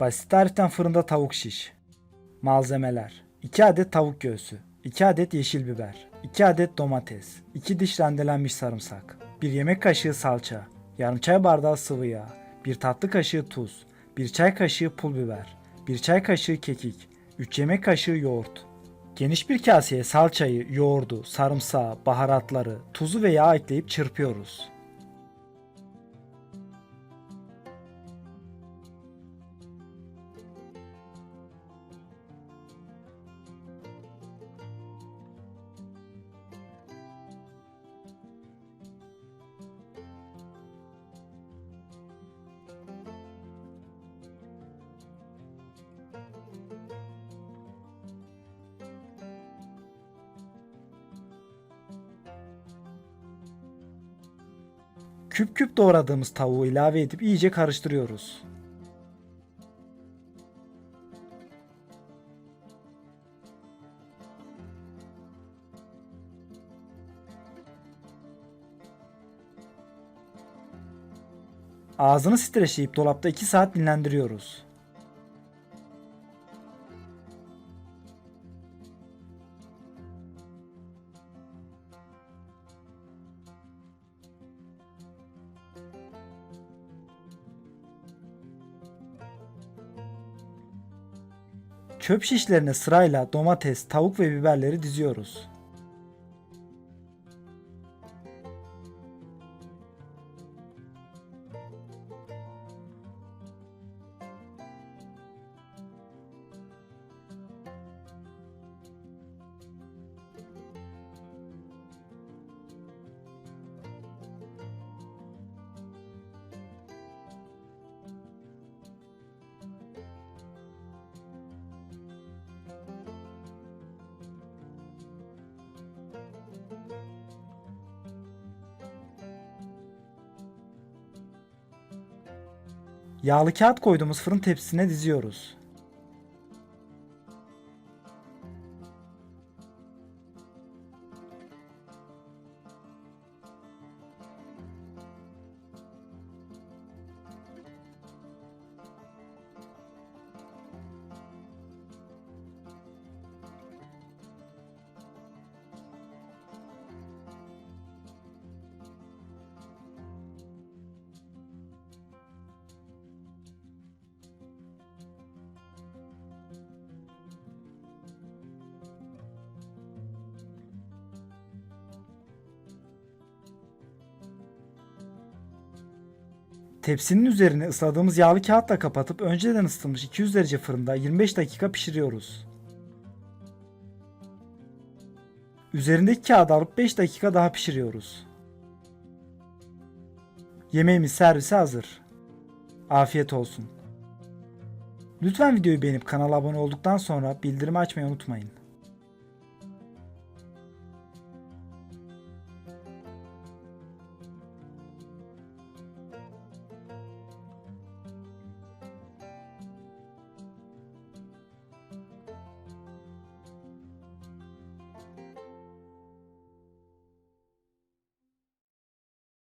Basit tariften fırında tavuk şiş. Malzemeler 2 adet tavuk göğsü, 2 adet yeşil biber, 2 adet domates, 2 diş rendelenmiş sarımsak, 1 yemek kaşığı salça, yarım çay bardağı sıvı yağ, 1 tatlı kaşığı tuz, 1 çay kaşığı pul biber, 1 çay kaşığı kekik, 3 yemek kaşığı yoğurt. Geniş bir kaseye salçayı, yoğurdu, sarımsağı, baharatları, tuzu ve yağ ekleyip çırpıyoruz. Küp küp doğradığımız tavuğu ilave edip iyice karıştırıyoruz. Ağzını streçleyip dolapta 2 saat dinlendiriyoruz. Çöp şişlerine sırayla domates, tavuk ve biberleri diziyoruz. Yağlı kağıt koyduğumuz fırın tepsisine diziyoruz. Tepsinin üzerini ısladığımız yağlı kağıtla kapatıp önceden ısıtılmış 200 derece fırında 25 dakika pişiriyoruz. Üzerindeki kağıdı alıp 5 dakika daha pişiriyoruz. Yemeğimiz servise hazır. Afiyet olsun. Lütfen videoyu beğenip kanala abone olduktan sonra bildirimi açmayı unutmayın.